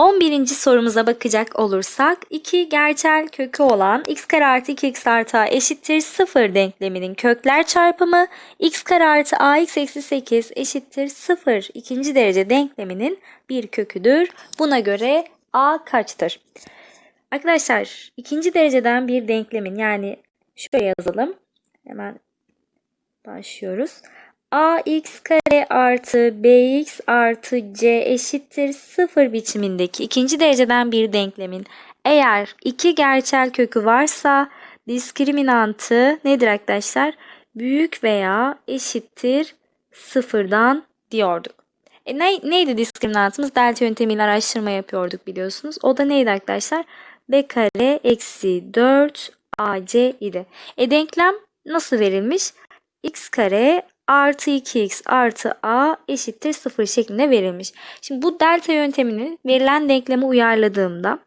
11. sorumuza bakacak olursak 2 gerçel kökü olan x kare artı 2x artı a eşittir 0 denkleminin kökler çarpımı x kare artı ax eksi 8 eşittir 0 ikinci derece denkleminin bir köküdür. Buna göre a kaçtır? Arkadaşlar ikinci dereceden bir denklemin yani şöyle yazalım. Hemen başlıyoruz ax kare artı bx artı c eşittir 0 biçimindeki ikinci dereceden bir denklemin eğer iki gerçel kökü varsa diskriminantı nedir arkadaşlar? Büyük veya eşittir sıfırdan diyorduk. E ne, neydi diskriminantımız? Delta yöntemiyle araştırma yapıyorduk biliyorsunuz. O da neydi arkadaşlar? b kare eksi 4 ac idi. E denklem nasıl verilmiş? x kare artı 2x artı a eşittir 0 şeklinde verilmiş. Şimdi bu delta yöntemini verilen denkleme uyarladığımda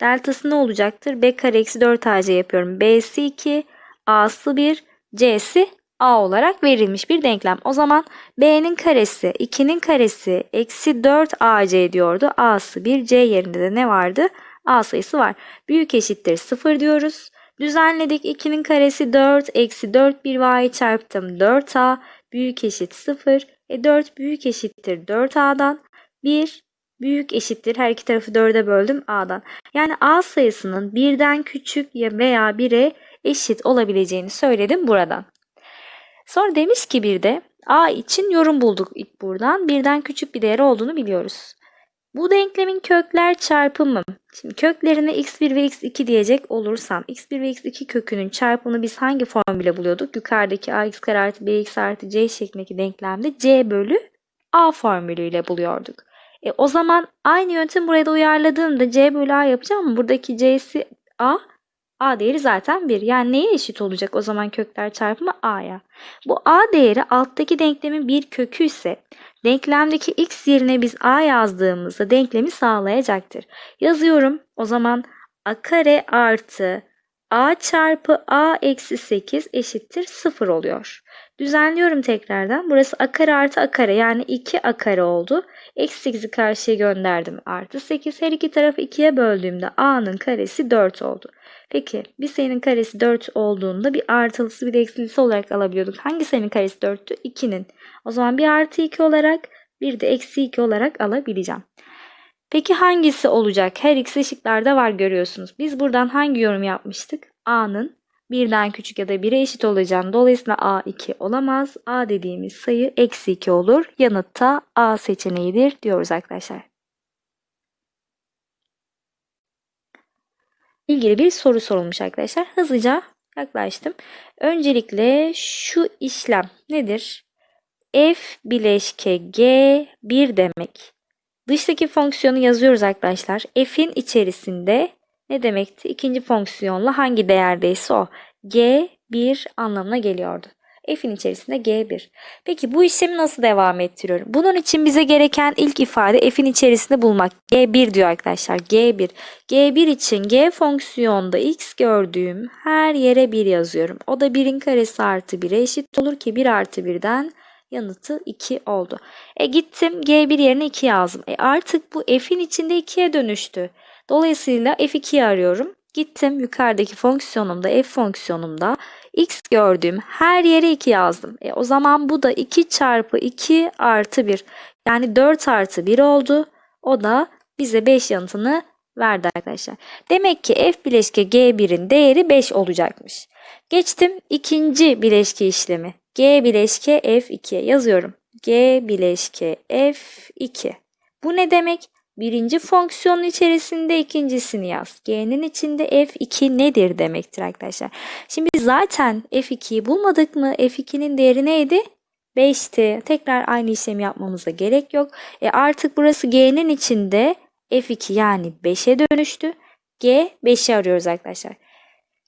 deltası ne olacaktır? b kare eksi 4 ac yapıyorum. b'si 2, a'sı 1, c'si a olarak verilmiş bir denklem. O zaman b'nin karesi 2'nin karesi eksi 4 ac diyordu. a'sı 1, c yerinde de ne vardı? a sayısı var. Büyük eşittir 0 diyoruz. Düzenledik 2'nin karesi 4 eksi 4 bir y'yi çarptım 4a büyük eşit 0. E 4 büyük eşittir 4a'dan. 1 büyük eşittir her iki tarafı 4'e böldüm a'dan. Yani a sayısının birden küçük ya veya 1'e eşit olabileceğini söyledim buradan. Sonra demiş ki bir de a için yorum bulduk ilk buradan. Birden küçük bir değer olduğunu biliyoruz. Bu denklemin kökler çarpımı. Şimdi köklerine x1 ve x2 diyecek olursam x1 ve x2 kökünün çarpımını biz hangi formülle buluyorduk? Yukarıdaki ax kare artı bx artı c şeklindeki denklemde c bölü a formülüyle buluyorduk. E, o zaman aynı yöntem buraya da uyarladığımda c bölü a yapacağım buradaki c'si a a değeri zaten 1. Yani neye eşit olacak o zaman kökler çarpımı a'ya? Bu a değeri alttaki denklemin bir kökü ise Denklemdeki x yerine biz a yazdığımızda denklemi sağlayacaktır. Yazıyorum. O zaman a kare artı a çarpı a eksi 8 eşittir 0 oluyor. Düzenliyorum tekrardan. Burası a kare artı a kare yani 2 a kare oldu. Eksi 8'i karşıya gönderdim. Artı 8 her iki tarafı 2'ye böldüğümde a'nın karesi 4 oldu. Peki bir sayının karesi 4 olduğunda bir artılısı bir eksilisi olarak alabiliyorduk. Hangi sayının karesi 4'tü? 2'nin. O zaman bir artı 2 olarak bir de eksi 2 olarak alabileceğim. Peki hangisi olacak? Her ikisi şıklarda var görüyorsunuz. Biz buradan hangi yorum yapmıştık? A'nın birden küçük ya da 1'e eşit olacağını dolayısıyla A 2 olamaz. A dediğimiz sayı eksi 2 olur. Yanıtta A seçeneğidir diyoruz arkadaşlar. ilgili bir soru sorulmuş arkadaşlar. Hızlıca yaklaştım. Öncelikle şu işlem nedir? F bileşke G 1 demek. Dıştaki fonksiyonu yazıyoruz arkadaşlar. F'in içerisinde ne demekti? İkinci fonksiyonla hangi değerdeyse o. G 1 anlamına geliyordu f'in içerisinde g1. Peki bu işlemi nasıl devam ettiriyorum? Bunun için bize gereken ilk ifade f'in içerisinde bulmak. g1 diyor arkadaşlar. g1. g1 için g fonksiyonda x gördüğüm her yere 1 yazıyorum. O da 1'in karesi artı 1'e eşit olur ki 1 artı 1'den yanıtı 2 oldu. E gittim G1 yerine 2 yazdım. E artık bu f'in içinde 2'ye dönüştü. Dolayısıyla f2'yi arıyorum. Gittim yukarıdaki fonksiyonumda f fonksiyonumda x gördüğüm her yere 2 yazdım. E, o zaman bu da 2 çarpı 2 artı 1. Yani 4 artı 1 oldu. O da bize 5 yanıtını verdi arkadaşlar. Demek ki f bileşke g1'in değeri 5 olacakmış. Geçtim ikinci bileşke işlemi. g bileşke f2'ye yazıyorum. g bileşke f2. Bu ne demek? Birinci fonksiyonun içerisinde ikincisini yaz. G'nin içinde f2 nedir demektir arkadaşlar. Şimdi zaten f2'yi bulmadık mı? f2'nin değeri neydi? 5'ti. Tekrar aynı işlemi yapmamıza gerek yok. E artık burası G'nin içinde f2 yani 5'e dönüştü. G 5'i arıyoruz arkadaşlar.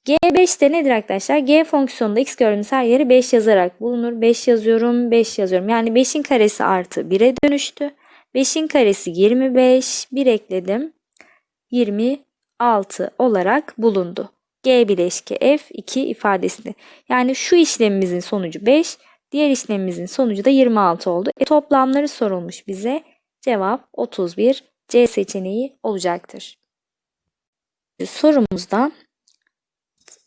G5 de nedir arkadaşlar? G fonksiyonunda x gördüğümüz her yeri 5 yazarak bulunur. 5 yazıyorum, 5 yazıyorum. Yani 5'in karesi artı 1'e dönüştü. 5'in karesi 25. 1 ekledim. 26 olarak bulundu. G bileşke F2 ifadesinde. Yani şu işlemimizin sonucu 5. Diğer işlemimizin sonucu da 26 oldu. E, toplamları sorulmuş bize. Cevap 31 C seçeneği olacaktır. Sorumuzda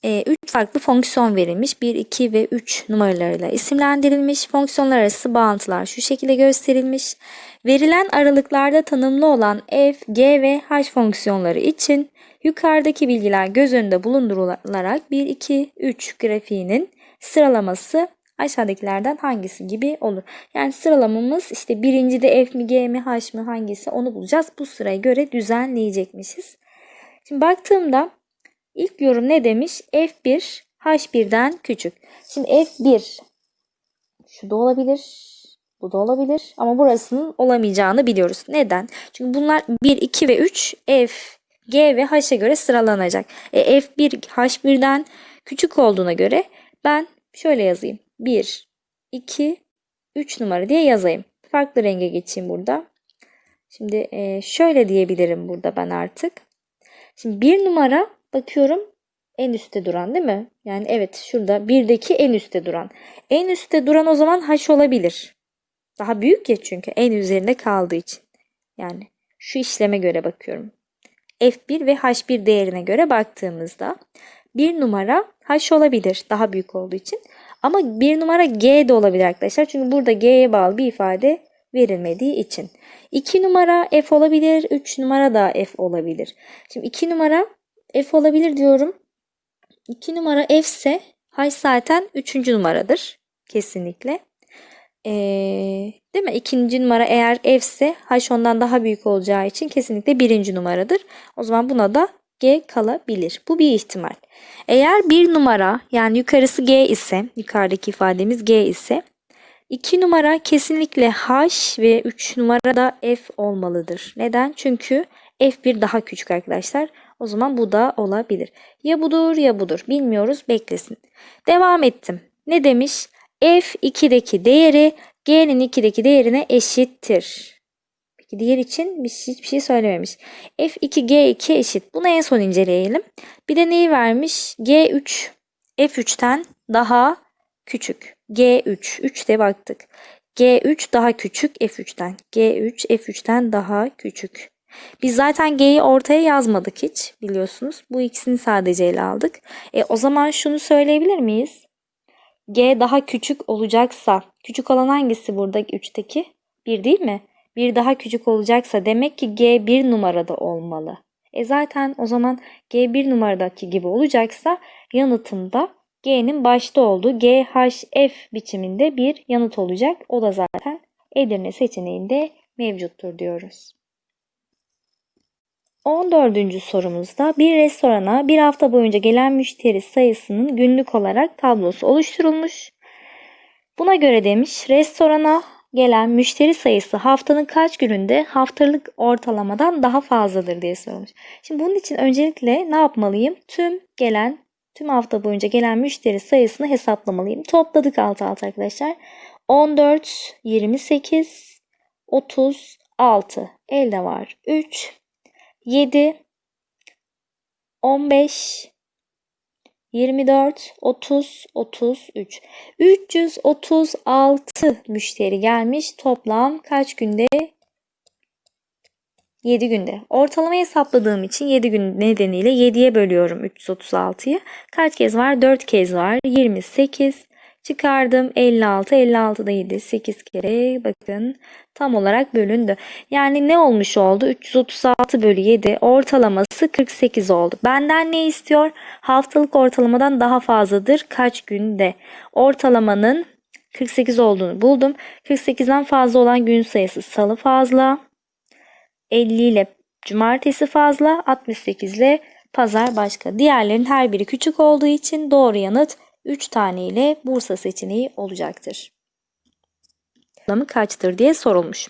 3 farklı fonksiyon verilmiş. 1, 2 ve 3 numaralarıyla isimlendirilmiş. Fonksiyonlar arası bağıntılar şu şekilde gösterilmiş. Verilen aralıklarda tanımlı olan f, g ve h fonksiyonları için yukarıdaki bilgiler göz önünde bulundurularak 1, 2, 3 grafiğinin sıralaması aşağıdakilerden hangisi gibi olur. Yani sıralamamız işte birinci de f mi, g mi, h mi hangisi onu bulacağız. Bu sıraya göre düzenleyecekmişiz. Şimdi baktığımda İlk yorum ne demiş? F1 H1'den küçük. Şimdi F1 şu da olabilir. Bu da olabilir. Ama burasının olamayacağını biliyoruz. Neden? Çünkü bunlar 1, 2 ve 3 F, G ve H'e göre sıralanacak. E, F1 H1'den küçük olduğuna göre ben şöyle yazayım. 1, 2, 3 numara diye yazayım. Farklı renge geçeyim burada. Şimdi e, şöyle diyebilirim burada ben artık. Şimdi bir numara Bakıyorum en üstte duran değil mi? Yani evet şurada birdeki en üstte duran. En üstte duran o zaman H olabilir. Daha büyük ya çünkü en üzerinde kaldığı için. Yani şu işleme göre bakıyorum. F1 ve H1 değerine göre baktığımızda bir numara H olabilir daha büyük olduğu için. Ama bir numara G de olabilir arkadaşlar. Çünkü burada G'ye bağlı bir ifade verilmediği için. 2 numara F olabilir, 3 numara da F olabilir. Şimdi 2 numara F olabilir diyorum. 2 numara F ise H zaten 3. numaradır. Kesinlikle. Ee, değil mi? İkinci numara eğer F ise H ondan daha büyük olacağı için kesinlikle birinci numaradır. O zaman buna da G kalabilir. Bu bir ihtimal. Eğer bir numara yani yukarısı G ise yukarıdaki ifademiz G ise 2 numara kesinlikle H ve 3 numara da F olmalıdır. Neden? Çünkü F1 daha küçük arkadaşlar. O zaman bu da olabilir. Ya budur ya budur. Bilmiyoruz beklesin. Devam ettim. Ne demiş? F2'deki değeri G'nin 2'deki değerine eşittir. Peki diğer için bir şey, hiçbir şey söylememiş. F2 G2 eşit. Bunu en son inceleyelim. Bir de neyi vermiş? G3 F3'ten daha küçük. G3. 3 de baktık. G3 daha küçük F3'ten. G3 F3'ten daha küçük. Biz zaten G'yi ortaya yazmadık hiç biliyorsunuz. Bu ikisini sadece ele aldık. E, o zaman şunu söyleyebilir miyiz? G daha küçük olacaksa, küçük olan hangisi burada 3'teki? 1 değil mi? 1 daha küçük olacaksa demek ki G 1 numarada olmalı. E zaten o zaman G 1 numaradaki gibi olacaksa yanıtımda G'nin başta olduğu GHF biçiminde bir yanıt olacak. O da zaten Edirne seçeneğinde mevcuttur diyoruz. 14. sorumuzda bir restorana bir hafta boyunca gelen müşteri sayısının günlük olarak tablosu oluşturulmuş. Buna göre demiş restorana gelen müşteri sayısı haftanın kaç gününde haftalık ortalamadan daha fazladır diye sormuş. Şimdi bunun için öncelikle ne yapmalıyım? Tüm gelen tüm hafta boyunca gelen müşteri sayısını hesaplamalıyım. Topladık alt alta arkadaşlar. 14, 28, 36 elde var. 3, 7 15 24 30 33 336 müşteri gelmiş. Toplam kaç günde? 7 günde. Ortalama hesapladığım için 7 gün nedeniyle 7'ye bölüyorum 336'yı. Kaç kez var? 4 kez var. 28 Çıkardım 56. 56 da 7. 8 kere bakın tam olarak bölündü. Yani ne olmuş oldu? 336 bölü 7 ortalaması 48 oldu. Benden ne istiyor? Haftalık ortalamadan daha fazladır. Kaç günde? Ortalamanın 48 olduğunu buldum. 48'den fazla olan gün sayısı salı fazla. 50 ile cumartesi fazla. 68 ile pazar başka. Diğerlerin her biri küçük olduğu için doğru yanıt 3 tane ile Bursa seçeneği olacaktır. Toplamı kaçtır diye sorulmuş.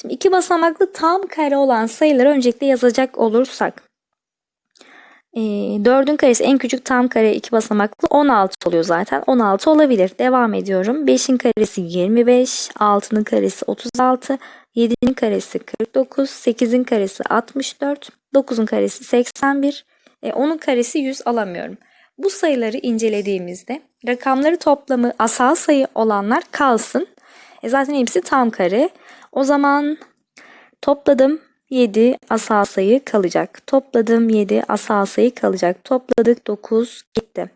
Şimdi iki basamaklı tam kare olan sayıları öncelikle yazacak olursak. E, 4'ün karesi en küçük tam kare iki basamaklı 16 oluyor zaten. 16 olabilir. Devam ediyorum. 5'in karesi 25, 6'nın karesi 36, 7'nin karesi 49, 8'in karesi 64, 9'un karesi 81, e, 10'un karesi 100 alamıyorum. Bu sayıları incelediğimizde rakamları toplamı asal sayı olanlar kalsın. E zaten hepsi tam kare. O zaman topladım. 7 asal sayı kalacak. Topladım 7 asal sayı kalacak. Topladık 9 gitti.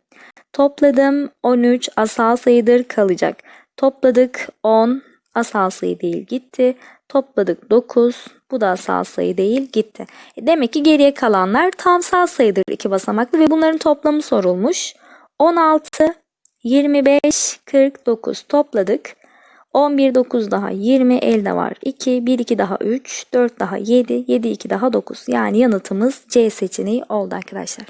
Topladım 13 asal sayıdır kalacak. Topladık 10 asal sayı değil gitti. Topladık 9 bu da asal sayı değil gitti. E demek ki geriye kalanlar tamsal sayıdır iki basamaklı ve bunların toplamı sorulmuş. 16, 25, 49 topladık. 11, 9 daha 20, elde var 2, 1, 2 daha 3, 4 daha 7, 7, 2 daha 9. Yani yanıtımız C seçeneği oldu arkadaşlar.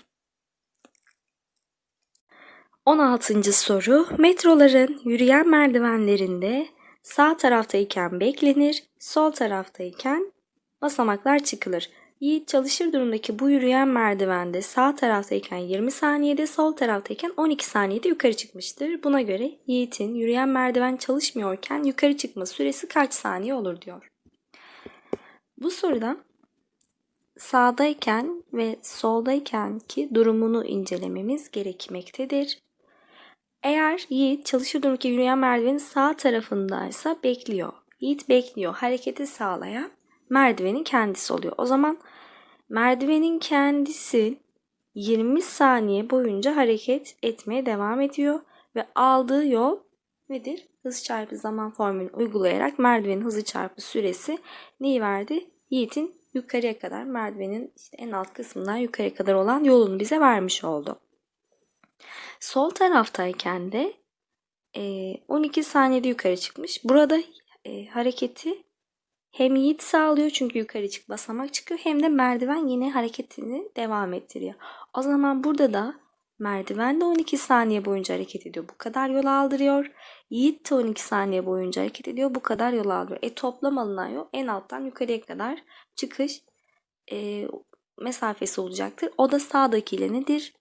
16. soru. Metroların yürüyen merdivenlerinde sağ taraftayken beklenir, sol taraftayken basamaklar çıkılır. Yiğit çalışır durumdaki bu yürüyen merdivende sağ taraftayken 20 saniyede, sol taraftayken 12 saniyede yukarı çıkmıştır. Buna göre Yiğit'in yürüyen merdiven çalışmıyorken yukarı çıkma süresi kaç saniye olur diyor. Bu soruda sağdayken ve soldayken ki durumunu incelememiz gerekmektedir. Eğer Yiğit çalışır durumdaki yürüyen merdivenin sağ tarafındaysa bekliyor. Yiğit bekliyor. Hareketi sağlayan merdivenin kendisi oluyor. O zaman merdivenin kendisi 20 saniye boyunca hareket etmeye devam ediyor ve aldığı yol nedir? Hız çarpı zaman formülünü uygulayarak merdivenin hızı çarpı süresi neyi verdi? Yiğit'in yukarıya kadar merdivenin işte en alt kısmından yukarıya kadar olan yolunu bize vermiş oldu. Sol taraftayken de 12 saniyede yukarı çıkmış. Burada e, hareketi hem Yiğit sağlıyor çünkü yukarı çık basamak çıkıyor hem de merdiven yine hareketini devam ettiriyor. O zaman burada da merdiven de 12 saniye boyunca hareket ediyor. Bu kadar yol aldırıyor. Yiğit de 12 saniye boyunca hareket ediyor. Bu kadar yol aldırıyor. E toplam alınan yol en alttan yukarıya kadar çıkış e, mesafesi olacaktır. O da sağdakiyle nedir?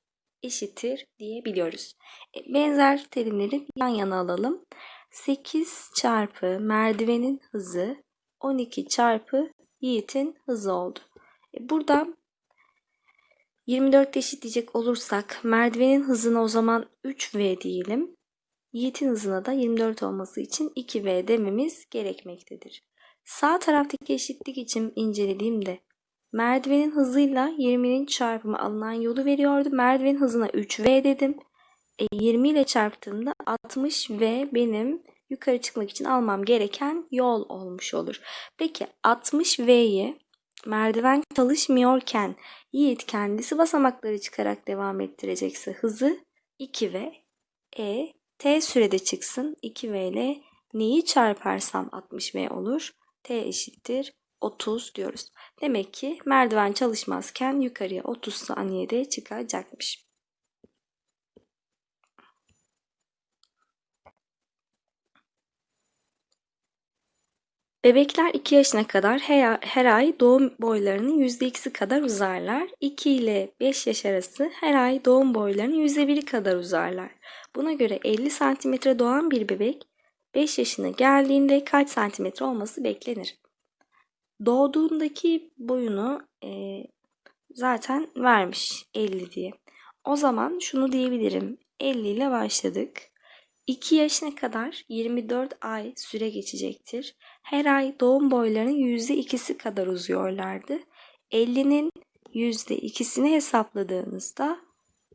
Eşittir diyebiliyoruz. E, benzer terimleri yan yana alalım. 8 çarpı merdivenin hızı 12 çarpı Yiğit'in hızı oldu. E burada 24 eşitleyecek olursak merdivenin hızına o zaman 3V diyelim. Yiğit'in hızına da 24 olması için 2V dememiz gerekmektedir. Sağ taraftaki eşitlik için incelediğimde merdivenin hızıyla 20'nin çarpımı alınan yolu veriyordu. Merdivenin hızına 3V dedim. E, 20 ile çarptığımda 60V benim yukarı çıkmak için almam gereken yol olmuş olur. Peki 60V'yi merdiven çalışmıyorken Yiğit kendisi basamakları çıkarak devam ettirecekse hızı 2V. E T sürede çıksın 2V ile neyi çarparsam 60V olur? T eşittir 30 diyoruz. Demek ki merdiven çalışmazken yukarıya 30 saniyede çıkacakmış. Bebekler 2 yaşına kadar her, ay doğum boylarının %2'si kadar uzarlar. 2 ile 5 yaş arası her ay doğum boylarının %1'i kadar uzarlar. Buna göre 50 santimetre doğan bir bebek 5 yaşına geldiğinde kaç santimetre olması beklenir? Doğduğundaki boyunu e, zaten vermiş 50 diye. O zaman şunu diyebilirim. 50 ile başladık. 2 yaşına kadar 24 ay süre geçecektir. Her ay doğum boylarının %2'si kadar uzuyorlardı. 50'nin %2'sini hesapladığınızda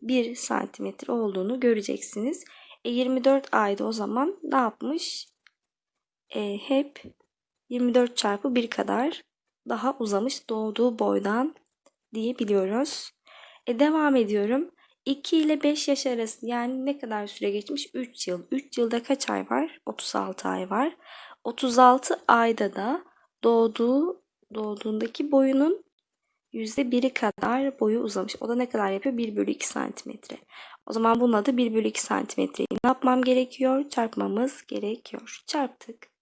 1 santimetre olduğunu göreceksiniz. E 24 ayda o zaman ne yapmış? E, hep 24 çarpı 1 kadar daha uzamış doğduğu boydan diyebiliyoruz. E devam ediyorum. 2 ile 5 yaş arası yani ne kadar süre geçmiş? 3 yıl. 3 yılda kaç ay var? 36 ay var. 36 ayda da doğduğu doğduğundaki boyunun %1'i kadar boyu uzamış. O da ne kadar yapıyor? 1 bölü 2 santimetre. O zaman bunun adı 1 bölü 2 santimetreyi ne yapmam gerekiyor? Çarpmamız gerekiyor. Çarptık.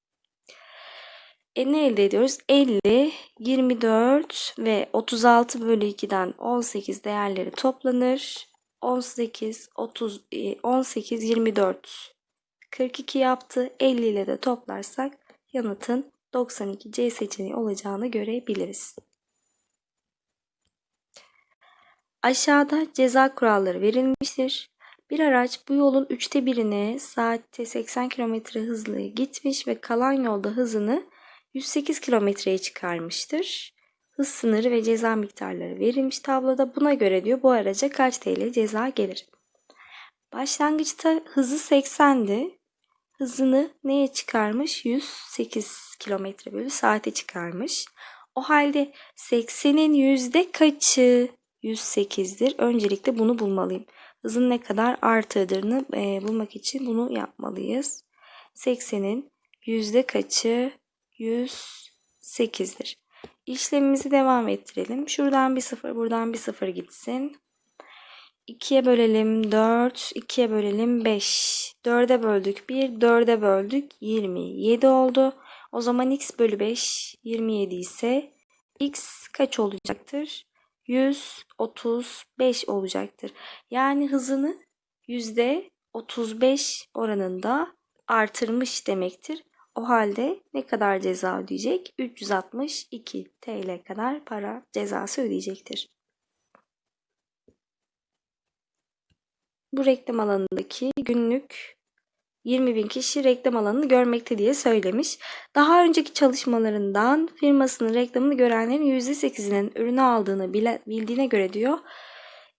E ne elde ediyoruz? 50, 24 ve 36 bölü 2'den 18 değerleri toplanır. 18, 30, 18, 24, 42 yaptı. 50 ile de toplarsak yanıtın 92 C seçeneği olacağını görebiliriz. Aşağıda ceza kuralları verilmiştir. Bir araç bu yolun üçte birine saatte 80 km hızla gitmiş ve kalan yolda hızını 108 kilometreye çıkarmıştır. hız sınırı ve ceza miktarları verilmiş tabloda. Buna göre diyor bu araca kaç TL ceza gelir? Başlangıçta hızı 80'di. Hızını neye çıkarmış? 108 km bölü saate çıkarmış. O halde 80'in yüzde kaçı 108'dir? Öncelikle bunu bulmalıyım. Hızın ne kadar arttığını bulmak için bunu yapmalıyız. 80'in yüzde kaçı 108'dir. İşlemimizi devam ettirelim. Şuradan bir sıfır, buradan bir sıfır gitsin. 2'ye bölelim 4, 2'ye bölelim 5. 4'e böldük 1, 4'e böldük 27 oldu. O zaman x bölü 5 27 ise x kaç olacaktır? 135 olacaktır. Yani hızını %35 oranında artırmış demektir. O halde ne kadar ceza ödeyecek? 362 TL kadar para cezası ödeyecektir. Bu reklam alanındaki günlük 20 bin kişi reklam alanını görmekte diye söylemiş. Daha önceki çalışmalarından firmasının reklamını görenlerin %8'inin ürünü aldığını bile, bildiğine göre diyor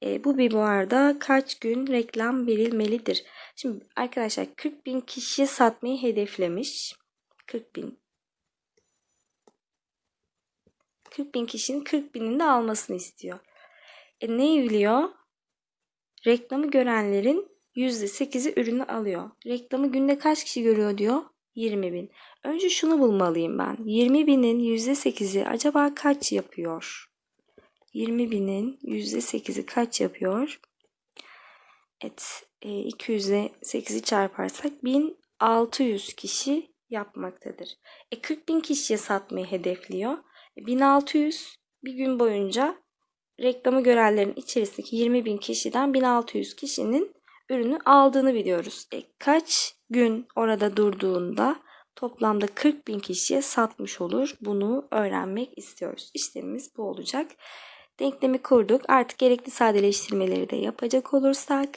e, bu billboard'a kaç gün reklam verilmelidir? Şimdi arkadaşlar 40 bin kişiye satmayı hedeflemiş. 40 bin 40 bin kişinin 40 binini de almasını istiyor. E ne biliyor? Reklamı görenlerin %8'i ürünü alıyor. Reklamı günde kaç kişi görüyor diyor? 20 bin. Önce şunu bulmalıyım ben. 20 binin %8'i acaba kaç yapıyor? 20 binin %8'i kaç yapıyor? Evet. E, 200'e 8'i çarparsak 1600 kişi yapmaktadır. E 40 bin kişiye satmayı hedefliyor. E, 1600 bir gün boyunca reklamı görenlerin içerisindeki 20 bin kişiden 1600 kişinin ürünü aldığını biliyoruz. E, kaç gün orada durduğunda toplamda 40 bin kişiye satmış olur. Bunu öğrenmek istiyoruz. İşlemimiz bu olacak. Denklemi kurduk. Artık gerekli sadeleştirmeleri de yapacak olursak.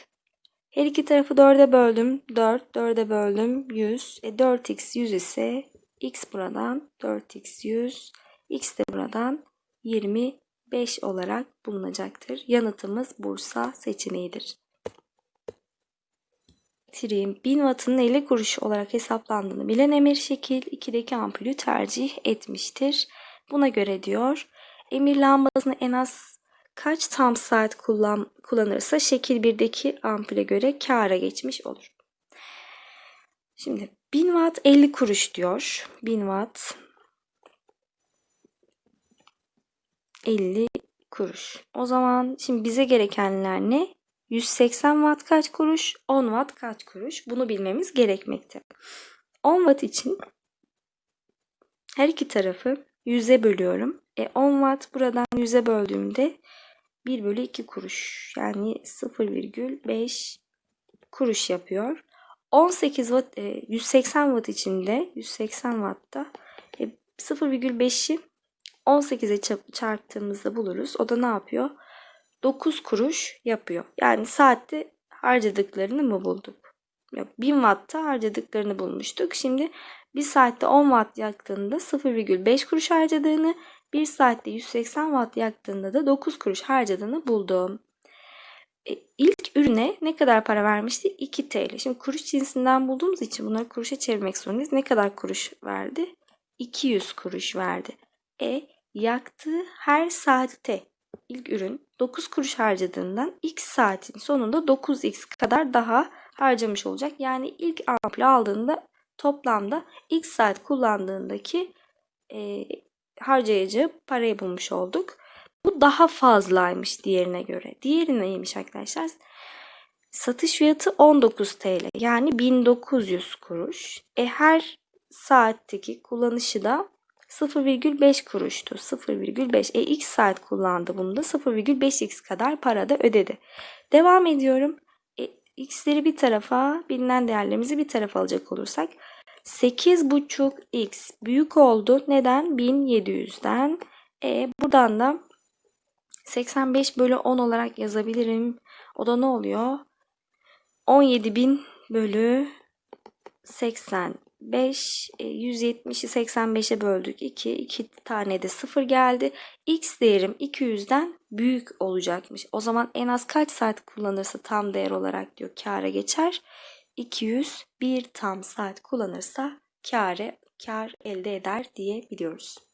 Her iki tarafı 4'e böldüm. 4, 4'e böldüm. 100. E, 4x 100 ise x buradan 4x 100. x de buradan 25 olarak bulunacaktır. Yanıtımız Bursa seçeneğidir elektriğin 1000 wattının 50 kuruş olarak hesaplandığını bilen Emir Şekil 2'deki ampulü tercih etmiştir. Buna göre diyor Emir lambasını en az kaç tam saat kullan, kullanırsa şekil 1'deki ampule göre kâra geçmiş olur. Şimdi 1000 watt 50 kuruş diyor. 1000 watt 50 kuruş. O zaman şimdi bize gerekenler ne? 180 watt kaç kuruş? 10 watt kaç kuruş? Bunu bilmemiz gerekmekte. 10 watt için her iki tarafı 100'e bölüyorum. E 10 watt buradan 100'e böldüğümde 1 bölü 2 kuruş. Yani 0,5 kuruş yapıyor. 18 watt, e, 180 watt içinde 180 wattta e, 0,5'i 18'e çarptığımızda buluruz. O da ne yapıyor? 9 kuruş yapıyor. Yani saatte harcadıklarını mı bulduk? Yok 1000 wattta harcadıklarını bulmuştuk. Şimdi 1 saatte 10 watt yaktığında 0,5 kuruş harcadığını, 1 saatte 180 watt yaktığında da 9 kuruş harcadığını buldum. E, ilk ürüne ne kadar para vermişti? 2 TL. Şimdi kuruş cinsinden bulduğumuz için bunları kuruşa çevirmek zorundayız. Ne kadar kuruş verdi? 200 kuruş verdi. E yaktığı her saatte ilk ürün 9 kuruş harcadığından x saatin sonunda 9x kadar daha harcamış olacak. Yani ilk ampul aldığında toplamda x saat kullandığındaki e, harcayacağı parayı bulmuş olduk. Bu daha fazlaymış diğerine göre. Diğeri neymiş arkadaşlar? Satış fiyatı 19 TL yani 1900 kuruş. E her saatteki kullanışı da 0,5 kuruştu. 0,5. E x saat kullandı bunu da 0,5x kadar para da ödedi. Devam ediyorum. E, x'leri bir tarafa, bilinen değerlerimizi bir tarafa alacak olursak 8,5x büyük oldu. Neden? 1700'den. E, buradan da 85 bölü 10 olarak yazabilirim. O da ne oluyor? 17.000 bölü 85. 170'i 85'e böldük. 2. 2 tane de 0 geldi. X değerim 200'den büyük olacakmış. O zaman en az kaç saat kullanırsa tam değer olarak diyor kâra geçer. 201 tam saat kullanırsa kâre kar elde eder diye biliyoruz.